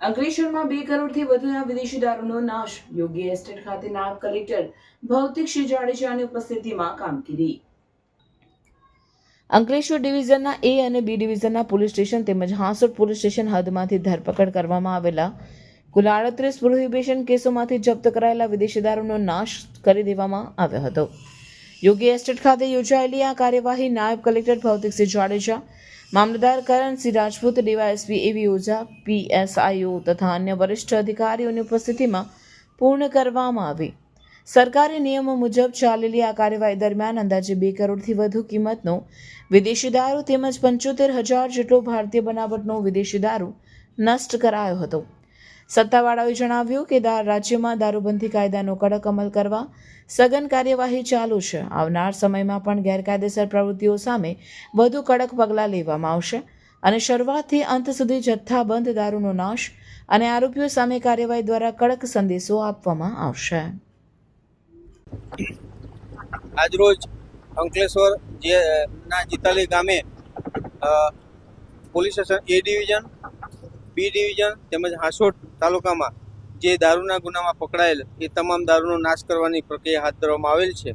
અંકલેશ્વરમાં બે કરોડથી વધુના વિદેશી નાશ. યોગી એસ્ટેટ ખાતે નાયબ કલેક્ટર ભૌતિક શ્રી જાડેજાની ઉપસ્થિતિમાં કામગીરી. અંકલેશ્વર ડિવિઝનના એ અને બી ડિવિઝનના પોલીસ સ્ટેશન તેમજ હાંસોટ પોલીસ સ્ટેશન હદમાંથી ધરપકડ કરવામાં આવેલા કુલ આડત્રીસ પ્રોહિબિશન કેસોમાંથી જપ્ત કરાયેલા વિદેશી દારૂનો નાશ કરી દેવામાં આવ્યો હતો. યોગી એસ્ટેટ ખાતે યોજાયેલી આ કાર્યવાહી નાયબ collector Bhautiksinh Jadeja Mamlatdar Karansinh Rajput, DYSP A V Ojha પીએસઆઈઓ તથા અન્ય વરિષ્ઠ અધિકારીઓની ઉપસ્થિતિમાં પૂર્ણ કરવામાં આવી. સરકારી નિયમો મુજબ ચાલેલી આ કાર્યવાહી દરમિયાન અંદાજે બે કરોડથી વધુ કિંમતનો વિદેશી દારૂ તેમજ પંચોતેર હજાર જેટલો ભારતીય બનાવટનો વિદેશી દારૂ નષ્ટ કરાયો હતો. સત્તાવાળાઓએ જણાવ્યું કે રાજ્યમાં દારૂબંધી કાયદાનો કડક અમલ કરવા સઘન કાર્યવાહી ચાલુ છે. આવનાર સમયમાં પણ ગેરકાયદેસર પ્રવૃત્તિઓ સામે વધુ કડક પગલાં લેવામાં આવશે અને શરૂઆતથી અંત સુધી જથ્થાબંધ દારૂનો નાશ અને આરોપીઓ સામે કાર્યવાહી દ્વારા કડક સંદેશો આપવામાં આવશે. આજરોજ અંકલેશ્વર જે, ના, જીતાલી ગામે police station A division B division તેમજ હાંસોટ તાલુકામાં જે દારૂના ગુનામાં પકડાયેલ એ તમામ દારૂનો નાશ કરવાની પ્રક્રિયા હાથ ધરવામાં આવેલ છે.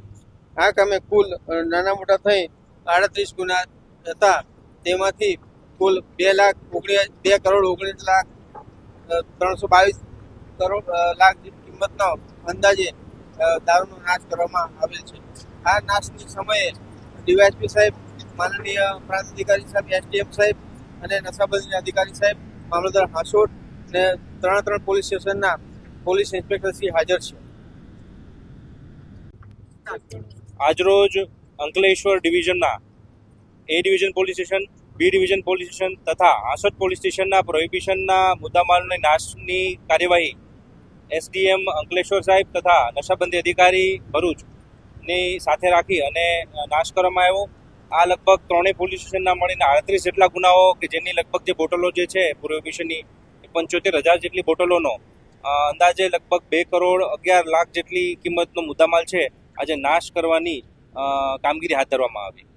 આ કામે કુલ નાના મોટા થઈ આડત્રીસ ગુના હતા. તેમાંથી કુલ બે લાખ ઓગણીસ બે કરોડ ઓગણીસ લાખ ત્રણસો બાવીસ કરોડ લાખ કિંમતનો અંદાજે દારૂનો નાશ કરવામાં આવેલ છે. આ નાશની સમયે ડીવાયએસપી સાહેબ, માનનીય પ્રાંત અધિકારી સાહેબ, એસડીએમ સાહેબ અને નશાબંધીના અધિકારી સાહેબ મામલતદાર હાંસોટ ને ત્રણ ત્રણ પોલીસ સ્ટેશનના પોલીસ ઇન્સ્પેક્ટર શ્રી હાજર છે. આજરોજ Ankleshwar ડિવિઝનના A division police station, B division police station તથા આસોદ પોલીસ સ્ટેશનના પ્રોહિબિશનના મુદ્દામાલની નાશની કાર્યવાહી એસડીએમ અંકલેશ્વર સાહેબ તથા નશાબંધી અધિકારી ભરૂચની સાથે રાખી અને નાશ કરવામાં આવ્યો. આ લગભગ ત્રણેય પોલીસ સ્ટેશનના મળીને આડત્રીસ જેટલા ગુનાઓ કે જેની લગભગ જે બોટલો જે છે પ્રોહિબિશનની પંચોતેર હજાર જેટલી બોટલોનો અંદાજે લગભગ બે કરોડ અગિયાર લાખ જેટલી કિંમતનો મુદ્દામાલ છે, આજે નાશ કરવાની કામગીરી હાથ ધરવામાં આવી.